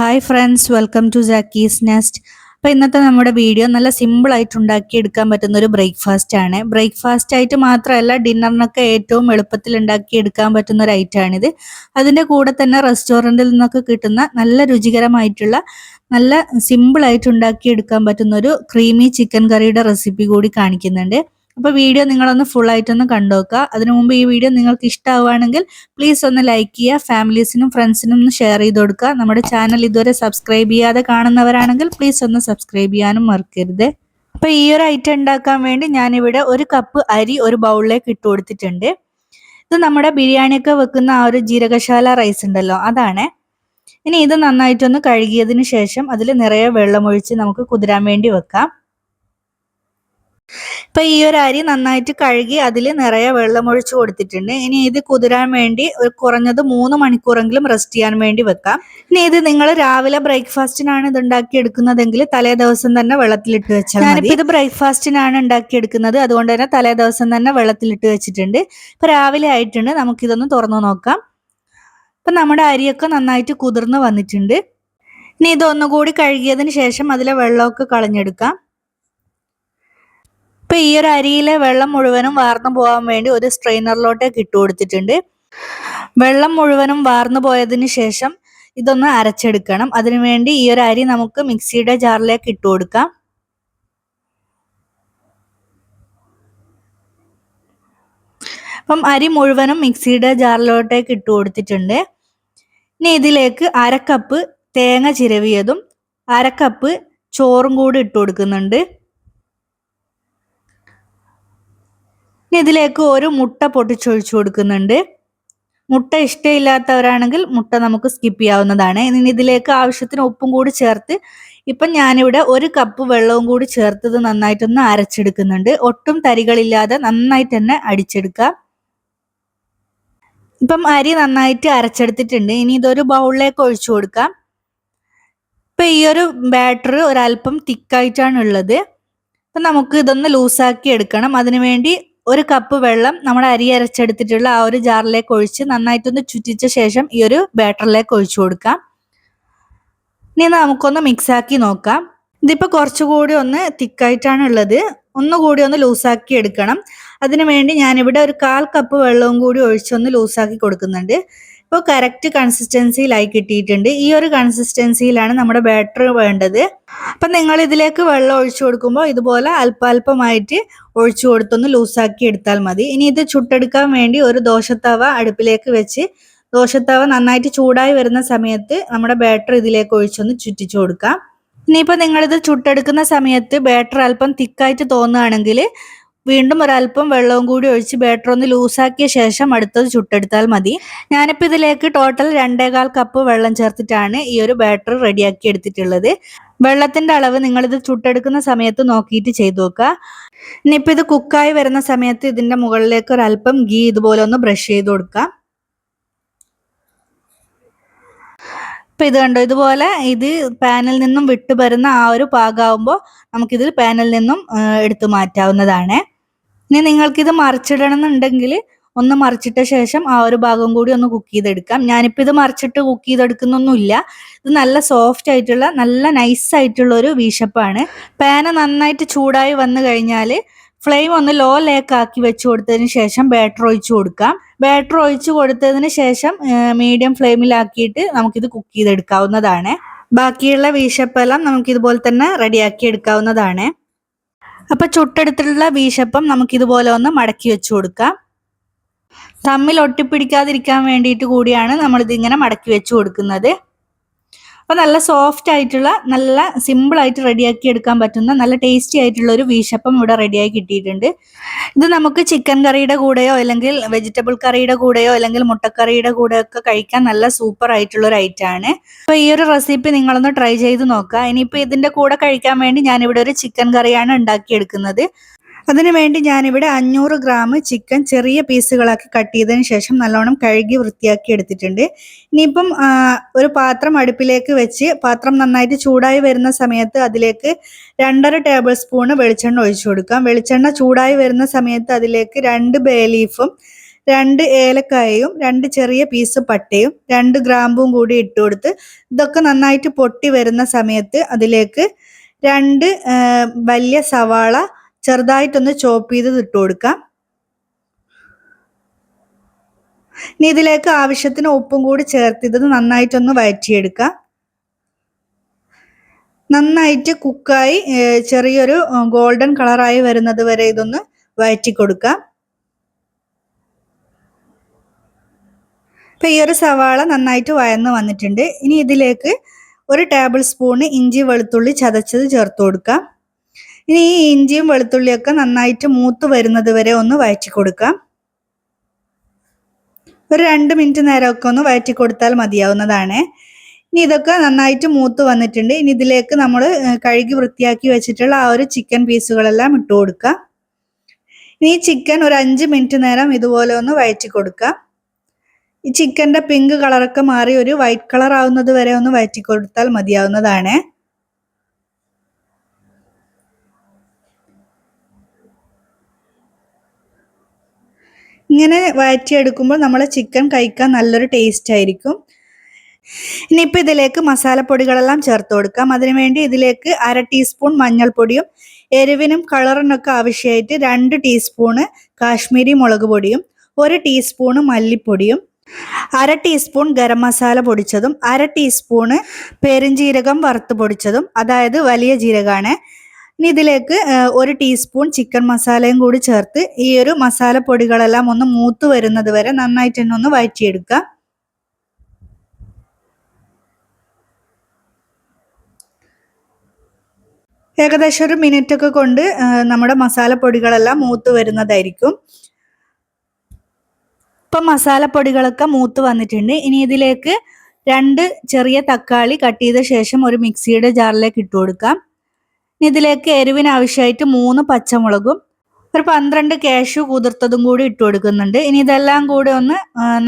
Hi friends welcome to Jackie's Nest അപ്പോൾ ഇന്നത്തെ നമ്മുടെ വീഡിയോ നല്ല സിമ്പിൾ ആയിട്ട് ഉണ്ടാക്കി എടുക്കാൻ പറ്റുന്ന ഒരു ബ്രേക്ക്ഫാസ്റ്റ് ആണ്. ബ്രേക്ക്ഫാസ്റ്റ് ആയിട്ട് മാത്രമല്ല ഡിന്നറിനൊക്കെ ഏറ്റവും എളുപ്പത്തിൽ ഉണ്ടാക്കി എടുക്കാൻ പറ്റുന്ന ഒരു ഐറ്റം ആണിത്. അതിന്റെ കൂടെ തന്നെ റെസ്റ്റോറന്റിൽ നിന്നൊക്കെ കിട്ടുന്ന നല്ല രുചികരമായിട്ടുള്ള നല്ല സിമ്പിൾ ആയിട്ട് ഉണ്ടാക്കി എടുക്കാൻ പറ്റുന്ന ഒരു ക്രീമി ചിക്കൻ കറിയുടെ റെസിപ്പി കൂടി കാണിക്കുന്നുണ്ട്. അപ്പോൾ വീഡിയോ നിങ്ങളൊന്ന് ഫുൾ ആയിട്ട് ഒന്ന് നോക്കുക അതിനു മുമ്പ് ഈ വീഡിയോ നിങ്ങൾക്ക് ഇഷ്ടമാവുകയാണെങ്കിൽ പ്ലീസ് ഒന്ന് ലൈക്ക് ചെയ്യുക ഫാമിലീസിനും ഫ്രണ്ട്സിനും ഒന്ന് ഷെയർ ചെയ്ത് കൊടുക്കുക. നമ്മുടെ ചാനൽ ഇതുവരെ സബ്സ്ക്രൈബ് ചെയ്യാതെ കാണുന്നവരാണെങ്കിൽ പ്ലീസ് ഒന്ന് സബ്സ്ക്രൈബ് ചെയ്യാനും മറക്കരുത്. അപ്പോൾ ഈ ഒരു ഐറ്റം ഉണ്ടാക്കാൻ വേണ്ടി ഞാനിവിടെ ഒരു കപ്പ് അരി ഒരു ബൗളിലേക്ക് ഇട്ട് കൊടുത്തിട്ടുണ്ട്. ഇത് നമ്മുടെ ബിരിയാണിയൊക്കെ വെക്കുന്ന ആ ഒരു ജീരകശാല റൈസ് ഉണ്ടല്ലോ അതാണ്. ഇനി ഇത് നന്നായിട്ടൊന്ന് കഴുകിയതിന് ശേഷം അതിൽ നിറയെ വെള്ളമൊഴിച്ച് നമുക്ക് കുതിരാൻ വേണ്ടി വെക്കാം. ഇപ്പൊ ഈ ഒരു അരി നന്നായിട്ട് കഴുകി അതിൽ നിറയെ വെള്ളം ഒഴിച്ചു കൊടുത്തിട്ടുണ്ട്. ഇനി ഇത് കുതിരാൻ വേണ്ടി ഒരു കുറഞ്ഞത് മൂന്ന് മണിക്കൂറെങ്കിലും റെസ്റ്റ് ചെയ്യാൻ വേണ്ടി വെക്കാം. ഇനി ഇത് നിങ്ങൾ രാവിലെ ബ്രേക്ക്ഫാസ്റ്റിനാണ് ഇത് ഉണ്ടാക്കി എടുക്കുന്നതെങ്കിൽ തലേ ദിവസം തന്നെ വെള്ളത്തിലിട്ട് വെച്ചാൽ ഞാനിപ്പോ ഇത് ബ്രേക്ക്ഫാസ്റ്റിനാണ് ഉണ്ടാക്കി എടുക്കുന്നത് അതുകൊണ്ട് തന്നെ തലേ ദിവസം തന്നെ വെള്ളത്തിലിട്ട് വെച്ചിട്ടുണ്ട്. ഇപ്പൊ രാവിലെ ആയിട്ടുണ്ട്. നമുക്ക് ഇതൊന്ന് തുറന്നു നോക്കാം. ഇപ്പൊ നമ്മുടെ അരിയൊക്കെ നന്നായിട്ട് കുതിർന്ന് വന്നിട്ടുണ്ട്. ഇനി ഇതൊന്നുകൂടി കഴുകിയതിന് ശേഷം അതിലെ വെള്ളമൊക്കെ കളഞ്ഞെടുക്കാം. ഇപ്പൊ ഈ ഒരു അരിയിലെ വെള്ളം മുഴുവനും വാർന്നു പോകാൻ വേണ്ടി ഒരു സ്ട്രെയിനറിലോട്ട് ഇട്ട് കൊടുത്തിട്ടുണ്ട്. വെള്ളം മുഴുവനും വാർന്നു പോയതിനു ശേഷം ഇതൊന്ന് അരച്ചെടുക്കണം. അതിനുവേണ്ടി ഈ ഒരു അരി നമുക്ക് മിക്സിയുടെ ജാറിലേക്ക് ഇട്ട് കൊടുക്കാം. അപ്പം അരി മുഴുവനും മിക്സിയുടെ ജാറിലോട്ടേക്ക് ഇട്ട് കൊടുത്തിട്ടുണ്ട്. ഇനി ഇതിലേക്ക് അരക്കപ്പ് തേങ്ങ ചിരവിയതും അരക്കപ്പ് ചോറും കൂടി ഇട്ട് കൊടുക്കുന്നുണ്ട്. ഇനി ഇതിലേക്ക് ഒരു മുട്ട പൊട്ടിച്ചൊഴിച്ചു കൊടുക്കുന്നുണ്ട്. മുട്ട ഇഷ്ടമില്ലാത്തവരാണെങ്കിൽ മുട്ട നമുക്ക് സ്കിപ്പ് ചെയ്യാവുന്നതാണ്. ഇനി ഇതിലേക്ക് ആവശ്യത്തിന് ഉപ്പും കൂടി ചേർത്ത് ഇപ്പം ഞാനിവിടെ ഒരു കപ്പ് വെള്ളവും കൂടി ചേർത്തത് നന്നായിട്ടൊന്ന് അരച്ചെടുക്കുന്നുണ്ട്. ഒട്ടും തരികളില്ലാതെ നന്നായിട്ട് തന്നെ അടിച്ചെടുക്കാം. ഇപ്പം അരി നന്നായിട്ട് അരച്ചെടുത്തിട്ടുണ്ട്. ഇനി ഇതൊരു ബൗളിലേക്ക് ഒഴിച്ചു കൊടുക്കാം. ഇപ്പം ഈ ഒരു ബാറ്റർ ഒരല്പം തിക്കായിട്ടാണ് ഉള്ളത്. അപ്പം നമുക്ക് ഇതൊന്ന് ലൂസാക്കി എടുക്കണം. അതിനുവേണ്ടി ഒരു കപ്പ് വെള്ളം നമ്മൾ അരി അരച്ചെടുത്തിട്ടുള്ള ആ ഒരു ജാറിലേക്ക് ഒഴിച്ച് നന്നായിട്ടൊന്ന് ചുറ്റിച്ച ശേഷം ഈ ഒരു ബാറ്ററിലേക്ക് ഒഴിച്ചു കൊടുക്കാം. ഇനി നമുക്കൊന്ന് മിക്സാക്കി നോക്കാം. ഇതിപ്പോൾ കുറച്ചുകൂടി ഒന്ന് തിക്കായിട്ടാണ് ഉള്ളത്. ഒന്നുകൂടി ഒന്ന് ലൂസാക്കി എടുക്കണം. അതിനു വേണ്ടി ഞാനിവിടെ ഒരു കാൽ കപ്പ് വെള്ളവും കൂടി ഒഴിച്ചൊന്ന് ലൂസാക്കി കൊടുക്കുന്നുണ്ട്. ഇപ്പോൾ കറക്റ്റ് കൺസിസ്റ്റൻസിയിലായി കിട്ടിയിട്ടുണ്ട്. ഈ ഒരു കൺസിസ്റ്റൻസിയിലാണ് നമ്മുടെ ബാറ്റർ വേണ്ടത്. അപ്പം നിങ്ങൾ ഇതിലേക്ക് വെള്ളം ഒഴിച്ചു കൊടുക്കുമ്പോൾ ഇതുപോലെ അല്പാൽപമായിട്ട് ഒഴിച്ചു കൊടുത്തൊന്ന് ലൂസാക്കി എടുത്താൽ മതി. ഇനി ഇത് ചുട്ടെടുക്കാൻ വേണ്ടി ഒരു ദോശത്തവ അടുപ്പിലേക്ക് വെച്ച് ദോശത്തവ നന്നായിട്ട് ചൂടായി വരുന്ന സമയത്ത് നമ്മുടെ ബാറ്റർ ഇതിലേക്ക് ഒഴിച്ചൊന്ന് ചുറ്റിച്ചു കൊടുക്കാം. ഇനിയിപ്പോൾ നിങ്ങളിത് ചുട്ടെടുക്കുന്ന സമയത്ത് ബാറ്റർ അല്പം തിക്കായിട്ട് തോന്നുകയാണെങ്കിൽ വീണ്ടും ഒരല്പം വെള്ളവും കൂടി ഒഴിച്ച് ബാറ്റർ ഒന്ന് ലൂസാക്കിയ ശേഷം അടുത്തത് ചുട്ടെടുത്താൽ മതി. ഞാനിപ്പോൾ ഇതിലേക്ക് ടോട്ടൽ രണ്ടേകാൽ കപ്പ് വെള്ളം ചേർത്തിട്ടാണ് ഈ ഒരു ബാറ്റർ റെഡിയാക്കി എടുത്തിട്ടുള്ളത്. വെള്ളത്തിന്റെ അളവ് നിങ്ങളിത് ചുട്ടെടുക്കുന്ന സമയത്ത് നോക്കിയിട്ട് ചെയ്തു നോക്കുക. ഇനിയിപ്പോൾ ഇത് കുക്കായി വരുന്ന സമയത്ത് ഇതിന്റെ മുകളിലേക്ക് ഒരല്പം ഗീ ഇതുപോലെ ഒന്ന് ബ്രഷ് ചെയ്ത് കൊടുക്കാം. ഇപ്പം ഇത് കണ്ടോ? ഇതുപോലെ ഇത് പാനിൽ നിന്നും വിട്ടു വരുന്ന ആ ഒരു പാകാവുമ്പോൾ നമുക്കിത് പാനിൽ നിന്നും എടുത്തു മാറ്റാവുന്നതാണ്. ഇനി നിങ്ങൾക്കിത് മറിച്ചിടണം എന്നുണ്ടെങ്കിൽ ഒന്ന് മറിച്ചിട്ട ശേഷം ആ ഒരു ഭാഗം കൂടി ഒന്ന് കുക്ക് ചെയ്തെടുക്കാം. ഞാനിപ്പോൾ ഇത് മറിച്ചിട്ട് കുക്ക് ചെയ്തെടുക്കുന്നൊന്നുമില്ല. ഇത് നല്ല സോഫ്റ്റ് ആയിട്ടുള്ള നല്ല നൈസ് ആയിട്ടുള്ള ഒരു വീശപ്പാണ്. പാന് നന്നായിട്ട് ചൂടായി വന്നു കഴിഞ്ഞാൽ ഫ്ലെയിം ഒന്ന് ലോ ലേക്ക് ആക്കി വെച്ച് കൊടുത്തതിന് ശേഷം ബാറ്റർ ഒഴിച്ച് കൊടുക്കാം. ബാറ്റർ ഒഴിച്ച് കൊടുത്തതിന് ശേഷം മീഡിയം ഫ്ലെയിമിലാക്കിയിട്ട് നമുക്കിത് കുക്ക് ചെയ്തെടുക്കാവുന്നതാണ്. ബാക്കിയുള്ള വീശപ്പെല്ലാം നമുക്കിതുപോലെ തന്നെ റെഡിയാക്കി എടുക്കാവുന്നതാണ്. അപ്പൊ ചുട്ടെടുത്തിട്ടുള്ള വീശപ്പം നമുക്ക് ഇതുപോലെ ഒന്ന് മടക്കി വെച്ചു കൊടുക്കാം. തമ്മിൽ ഒട്ടിപ്പിടിക്കാതിരിക്കാൻ വേണ്ടിയിട്ട് കൂടിയാണ് നമ്മൾ ഇതിങ്ങനെ മടക്കി വെച്ചു കൊടുക്കുന്നത്. അപ്പോൾ നല്ല സോഫ്റ്റ് ആയിട്ടുള്ള നല്ല സിമ്പിൾ ആയിട്ട് റെഡിയാക്കി എടുക്കാൻ പറ്റുന്ന നല്ല ടേസ്റ്റി ആയിട്ടുള്ള ഒരു വീശപ്പം ഇവിടെ റെഡിയായി കിട്ടിയിട്ടുണ്ട്. ഇത് നമുക്ക് ചിക്കൻ കറിയുടെ കൂടെയോ അല്ലെങ്കിൽ വെജിറ്റബിൾ കറിയുടെ കൂടെയോ അല്ലെങ്കിൽ മുട്ടക്കറിയുടെ കൂടെയോ ഒക്കെ കഴിക്കാൻ നല്ല സൂപ്പർ ആയിട്ടുള്ള ഒരു ഐറ്റം ആണ്. അപ്പോൾ ഈ ഒരു റെസിപ്പി നിങ്ങളൊന്ന് ട്രൈ ചെയ്ത് നോക്കുക. ഇനിയിപ്പോൾ ഇതിന്റെ കൂടെ കഴിക്കാൻ വേണ്ടി ഞാനിവിടെ ഒരു ചിക്കൻ കറിയാണ് ഉണ്ടാക്കിയെടുക്കുന്നത്. അതിനുവേണ്ടി ഞാനിവിടെ അഞ്ഞൂറ് ഗ്രാം ചിക്കൻ ചെറിയ പീസുകളാക്കി കട്ട് ചെയ്തതിന് ശേഷം നല്ലോണം കഴുകി വൃത്തിയാക്കി എടുത്തിട്ടുണ്ട്. ഇനിയിപ്പം ഒരു പാത്രം അടുപ്പിലേക്ക് വെച്ച് പാത്രം നന്നായിട്ട് ചൂടായി വരുന്ന സമയത്ത് അതിലേക്ക് രണ്ടര ടേബിൾ സ്പൂണ് വെളിച്ചെണ്ണ ഒഴിച്ചു കൊടുക്കാം. വെളിച്ചെണ്ണ ചൂടായി വരുന്ന സമയത്ത് അതിലേക്ക് രണ്ട് ബേ ലീഫും രണ്ട് ഏലക്കായയും രണ്ട് ചെറിയ പീസ് പട്ടയും രണ്ട് ഗ്രാമ്പും കൂടി ഇട്ട് കൊടുത്ത് ഇതൊക്കെ നന്നായിട്ട് പൊട്ടി വരുന്ന സമയത്ത് അതിലേക്ക് രണ്ട് വലിയ സവാള ചെറുതായിട്ടൊന്ന് ചോപ്പ് ചെയ്ത് ഇട്ട് കൊടുക്കാം. ഇനി ഇതിലേക്ക് ആവശ്യത്തിന് ഉപ്പും കൂടി ചേർത്ത് ഇത് നന്നായിട്ടൊന്ന് വഴറ്റിയെടുക്കാം. നന്നായിട്ട് കുക്കായി ചെറിയൊരു ഗോൾഡൻ കളറായി വരുന്നത് വരെ ഇതൊന്ന് വഴറ്റി കൊടുക്കാം. ഇപ്പൊ ഈ ഒരു സവാള നന്നായിട്ട് വയന്ന് വന്നിട്ടുണ്ട്. ഇനി ഇതിലേക്ക് ഒരു ടേബിൾ സ്പൂണ് ഇഞ്ചി വെളുത്തുള്ളി ചതച്ചത് ചേർത്ത് കൊടുക്കാം. ഇനി ഈ ഇഞ്ചിയും വെളുത്തുള്ളിയൊക്കെ നന്നായിട്ട് മൂത്ത് വരുന്നത് വരെ ഒന്ന് വഴറ്റി കൊടുക്കാം ഒരു രണ്ട് മിനിറ്റ് നേരമൊക്കെ ഒന്ന് വഴറ്റി കൊടുത്താൽ മതിയാവുന്നതാണ്. ഇനി ഇതൊക്കെ നന്നായിട്ട് മൂത്ത് വന്നിട്ടുണ്ട്. ഇനി ഇതിലേക്ക് നമ്മൾ കഴുകി വൃത്തിയാക്കി വെച്ചിട്ടുള്ള ആ ഒരു ചിക്കൻ പീസുകളെല്ലാം ഇട്ട് കൊടുക്കുക ഇനി ചിക്കൻ ഒരു അഞ്ച് മിനിറ്റ് നേരം ഇതുപോലെ ഒന്ന് വഴറ്റി കൊടുക്കുക ഈ ചിക്കന്റെ പിങ്ക് കളറൊക്കെ മാറി ഒരു വൈറ്റ് കളർ ആവുന്നത് വരെ ഒന്ന് വഴറ്റി കൊടുത്താൽ മതിയാവുന്നതാണ്. ഇങ്ങനെ വഴറ്റിയെടുക്കുമ്പോൾ നമ്മളെ ചിക്കൻ കഴിക്കാൻ നല്ലൊരു ടേസ്റ്റ് ആയിരിക്കും. ഇനിയിപ്പോൾ ഇതിലേക്ക് മസാലപ്പൊടികളെല്ലാം ചേർത്ത് കൊടുക്കാം. അതിനുവേണ്ടി ഇതിലേക്ക് അര ടീസ്പൂൺ മഞ്ഞൾപ്പൊടിയും എരിവിനും കളറിനൊക്കെ ആവശ്യമായിട്ട് രണ്ട് ടീസ്പൂണ് കാശ്മീരി മുളക് പൊടിയും ഒരു ടീസ്പൂണ് മല്ലിപ്പൊടിയും അര ടീസ്പൂൺ ഗരം മസാല പൊടിച്ചതും അര ടീസ്പൂണ് പെരുംജീരകം വറുത്ത് പൊടിച്ചതും അതായത് വലിയ ജീരകമാണ് ഇനി ഇതിലേക്ക് ഒരു ടീസ്പൂൺ ചിക്കൻ മസാലയും കൂടി ചേർത്ത് ഈ ഒരു മസാല പൊടികളെല്ലാം ഒന്ന് മൂത്ത് വരുന്നത് വരെ നന്നായിട്ട് തന്നെ ഒന്ന് വഴറ്റിയെടുക്കുക. ഏകദേശം ഒരു മിനിറ്റ് ഒക്കെ കൊണ്ട് നമ്മുടെ മസാല പൊടികളെല്ലാം മൂത്ത് വരുന്നതായിരിക്കും. ഇപ്പം മസാലപ്പൊടികളൊക്കെ മൂത്ത് വന്നിട്ടുണ്ട്. ഇനി ഇതിലേക്ക് രണ്ട് ചെറിയ തക്കാളി കട്ട് ചെയ്ത ശേഷം ഒരു മിക്സിയുടെ ജാറിലേക്ക് ഇട്ട് കൊടുക്കാം. ഇതിലേക്ക് എരിവിന് ആവശ്യമായിട്ട് മൂന്ന് പച്ചമുളകും ഒരു പന്ത്രണ്ട് കാഷ്യൂ കുതിർത്തതും കൂടി ഇട്ട് കൊടുക്കുന്നുണ്ട്. ഇനി ഇതെല്ലാം കൂടി ഒന്ന്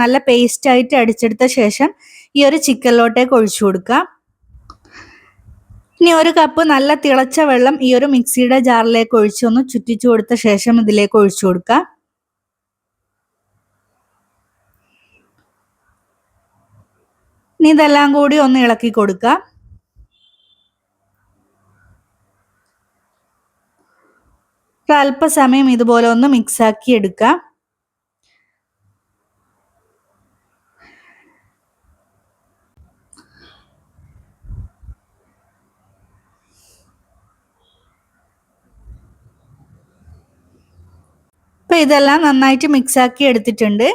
നല്ല പേസ്റ്റ് ആയിട്ട് അടിച്ചെടുത്ത ശേഷം ഈ ഒരു ചിക്കനിലോട്ടേക്ക് ഒഴിച്ചു കൊടുക്കാം ഇനി ഒരു കപ്പ് നല്ല തിളച്ച വെള്ളം ഈ ഒരു മിക്സിയുടെ ജാറിലേക്ക് ഒഴിച്ച് ഒന്ന് ചുറ്റിച്ചു കൊടുത്ത ശേഷം ഇതിലേക്ക് ഒഴിച്ചു കൊടുക്കാം ഇനി ഇതെല്ലാം കൂടി ഒന്ന് ഇളക്കി കൊടുക്കാം അല്പസമയം ഇതുപോലെ ഒന്ന് മിക്സ് ആക്കി എടുക്കാം. ഇപ്പൊ ഇതെല്ലാം നന്നായിട്ട് മിക്സ് ആക്കി എടുത്തിട്ടുണ്ട്.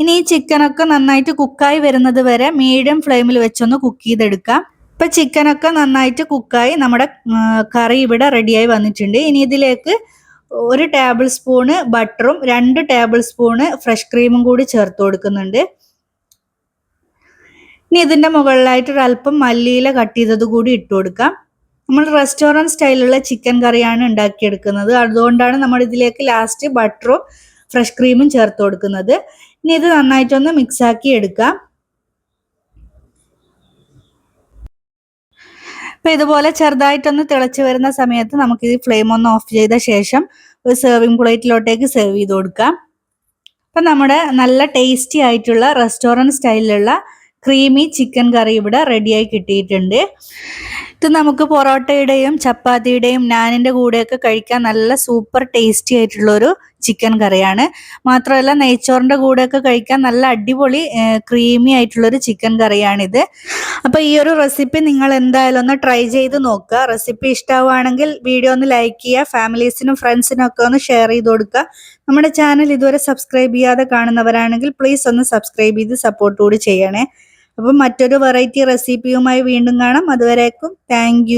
ഇനി ഈ ചിക്കനൊക്കെ നന്നായിട്ട് കുക്കായി വരുന്നത് വരെ മീഡിയം ഫ്ലെയിമിൽ വെച്ചൊന്ന് കുക്ക് ചെയ്തെടുക്കാം. ഇപ്പൊ ചിക്കനൊക്കെ നന്നായിട്ട് കുക്കായി നമ്മുടെ കറി ഇവിടെ റെഡിയായി വന്നിട്ടുണ്ട്. ഇനി ഇതിലേക്ക് ഒരു ടേബിൾ സ്പൂണ് ബട്ടറും രണ്ട് ടേബിൾ സ്പൂണ് ഫ്രഷ് ക്രീമും കൂടി ചേർത്ത് കൊടുക്കുന്നുണ്ട്. ഇനി ഇതിന്റെ മുകളിലായിട്ട് ഒരു അല്പം മല്ലിയില കട്ട് ചെയ്തത് കൂടി ഇട്ട് കൊടുക്കാം. നമ്മൾ റെസ്റ്റോറന്റ് സ്റ്റൈലുള്ള ചിക്കൻ കറിയാണ് ഉണ്ടാക്കിയെടുക്കുന്നത്. അതുകൊണ്ടാണ് നമ്മൾ ഇതിലേക്ക് ലാസ്റ്റ് ബട്ടറും ഫ്രഷ് ക്രീമും ചേർത്ത് കൊടുക്കുന്നത്. ഇനി ഇത് നന്നായിട്ടൊന്ന് മിക്സാക്കി എടുക്കാം. അപ്പൊ ഇതുപോലെ ചെറുതായിട്ടൊന്ന് തിളച്ച് വരുന്ന സമയത്ത് നമുക്ക് ഈ ഫ്ലെയിം ഒന്ന് ഓഫ് ചെയ്ത ശേഷം ഒരു സെർവിങ് പ്ലേറ്റിലോട്ടേക്ക് സെർവ് ചെയ്ത് കൊടുക്കാം. അപ്പം നമ്മുടെ നല്ല ടേസ്റ്റി ആയിട്ടുള്ള റെസ്റ്റോറന്റ് സ്റ്റൈലിലുള്ള ക്രീമി ചിക്കൻ കറി ഇവിടെ റെഡിയായി കിട്ടിയിട്ടുണ്ട്. ഇത് നമുക്ക് പൊറോട്ടയുടെയും ചപ്പാത്തിയുടെയും നാനിന്റെ കൂടെയൊക്കെ കഴിക്കാൻ നല്ല സൂപ്പർ ടേസ്റ്റി ആയിട്ടുള്ള ഒരു ചിക്കൻ കറിയാണ്. മാത്രമല്ല നെയ്ച്ചോറിന്റെ കൂടെയൊക്കെ കഴിക്കാൻ നല്ല അടിപൊളി ക്രീമി ആയിട്ടുള്ള ഒരു ചിക്കൻ കറിയാണിത്. അപ്പോൾ ഈ ഒരു റെസിപ്പി നിങ്ങൾ എന്തായാലും ഒന്ന് ട്രൈ ചെയ്ത് നോക്കുക. റെസിപ്പി ഇഷ്ടമാവുകയാണെങ്കിൽ വീഡിയോ ഒന്ന് ലൈക്ക് ചെയ്യുക. ഫാമിലീസിനും ഫ്രണ്ട്സിനും ഒക്കെ ഒന്ന് ഷെയർ ചെയ്ത് കൊടുക്കുക. നമ്മുടെ ചാനൽ ഇതുവരെ സബ്സ്ക്രൈബ് ചെയ്യാതെ കാണുന്നവരാണെങ്കിൽ പ്ലീസ് ഒന്ന് സബ്സ്ക്രൈബ് ചെയ്ത് സപ്പോർട്ട് കൂടി ചെയ്യണേ. അപ്പം മറ്റൊരു വെറൈറ്റി റെസിപ്പിയുമായി വീണ്ടും കാണാം. അതുവരേക്കും താങ്ക്